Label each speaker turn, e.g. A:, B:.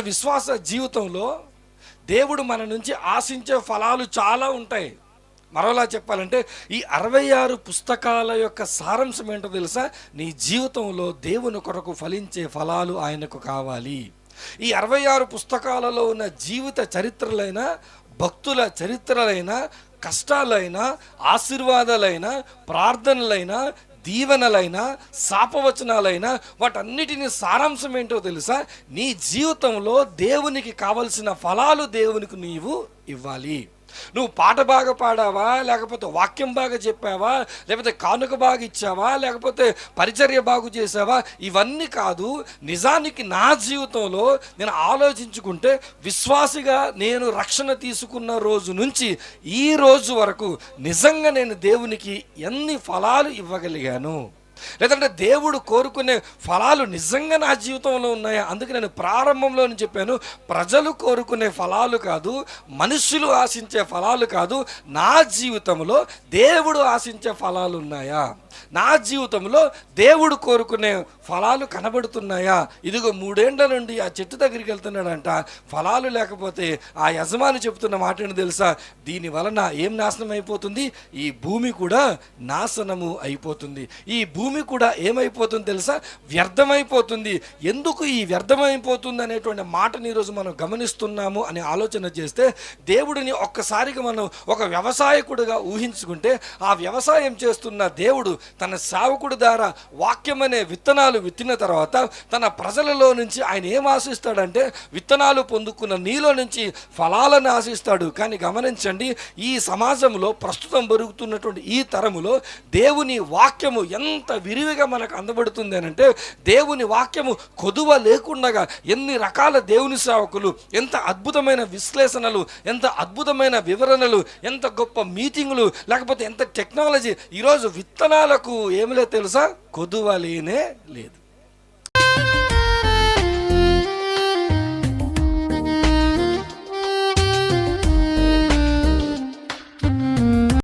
A: విశ్వాస జీవితంలో దేవుడు మన నుంచి ఆశించే ఫలాలు చాలా ఉంటాయి. మరోలా చెప్పాలంటే ఈ అరవై ఆరు పుస్తకాల యొక్క సారాంశం ఏంటో తెలుసా? నీ జీవితంలో దేవుని కొరకు ఫలించే ఫలాలు ఆయనకు కావాలి. ఈ అరవై ఆరు పుస్తకాలలో ఉన్న జీవిత చరిత్రలైన భక్తుల చరిత్రలైన కష్టాలైన ఆశీర్వాదాలైన ప్రార్థనలైన దీవెనలైన శాపవచనాలైన వాటన్నిటిని సారాంశం ఏంటో తెలుసా? నీ జీవితంలో దేవునికి కావలసిన ఫలాలు దేవునికి నీవు ఇవ్వాలి. నువ్వు పాట బాగా పాడావా? లేకపోతే వాక్యం బాగా చెప్పావా? లేకపోతే కానుక బాగా ఇచ్చావా? లేకపోతే పరిచర్య బాగు చేసావా ఇవన్నీ కాదు నిజానికి నా జీవితంలో నేను ఆలోచించుకుంటే విశ్వాసిగా నేను రక్షణ తీసుకున్న రోజు నుంచి ఈ రోజు వరకు నిజంగా నేను దేవునికి ఎన్ని ఫలాలు ఇవ్వగలిగాను? లేదంటే దేవుడు కోరుకునే ఫలాలు నిజంగా నా జీవితంలో ఉన్నాయా? అందుకే నేను ప్రారంభంలో చెప్పాను ప్రజలు కోరుకునే ఫలాలు కాదు మనుషులు ఆశించే ఫలాలు కాదు నా జీవితంలో దేవుడు ఆశించే ఫలాలు ఉన్నాయా? నా జీవితంలో దేవుడు కోరుకునే ఫలాలు కనబడుతున్నాయా? ఇదిగో మూడేండ్ల నుండి ఆ చెట్టు దగ్గరికి వెళ్తున్నాడంట. ఫలాలు లేకపోతే ఆ యజమాని చెబుతున్న మాట తెలుసా? దీని వలన ఏం నాశనం అయిపోతుంది? ఈ భూమి కూడా నాశనము అయిపోతుంది. ఈ భూమి భూమి కూడా ఏమైపోతుంది తెలుసా? వ్యర్థమైపోతుంది. ఎందుకు ఈ వ్యర్థమైపోతుంది అనేటువంటి మాటని ఈరోజు మనం గమనిస్తున్నాము అనే ఆలోచన చేస్తే దేవుడిని ఒక్కసారిగా మనం ఒక వ్యవసాయకుడిగా ఊహించుకుంటే ఆ వ్యవసాయం చేస్తున్న దేవుడు తన సేవకుడి ద్వారా వాక్యం అనే విత్తనాలు విత్తిన తర్వాత తన ప్రజలలో నుంచి ఆయన ఏం ఆశిస్తాడంటే విత్తనాలు పొందుకున్న నీలో నుంచి ఫలాలను ఆశిస్తాడు. కానీ గమనించండి ఈ సమాజంలో ప్రస్తుతం పెరుగుతున్నటువంటి ఈ తరములో దేవుని వాక్యము ఎంత విరివిగా మనకు అందబడుతుంది అని అంటే దేవుని వాక్యము కొదువ లేకుండగా ఎన్ని రకాల దేవుని సేవకులు ఎంత అద్భుతమైన విశ్లేషణలు ఎంత అద్భుతమైన వివరణలు ఎంత గొప్ప మీటింగులు లేకపోతే ఎంత టెక్నాలజీ ఈరోజు విత్తనాలకు ఏమిలే తెలుసా? కొదువ లేనే లేదు.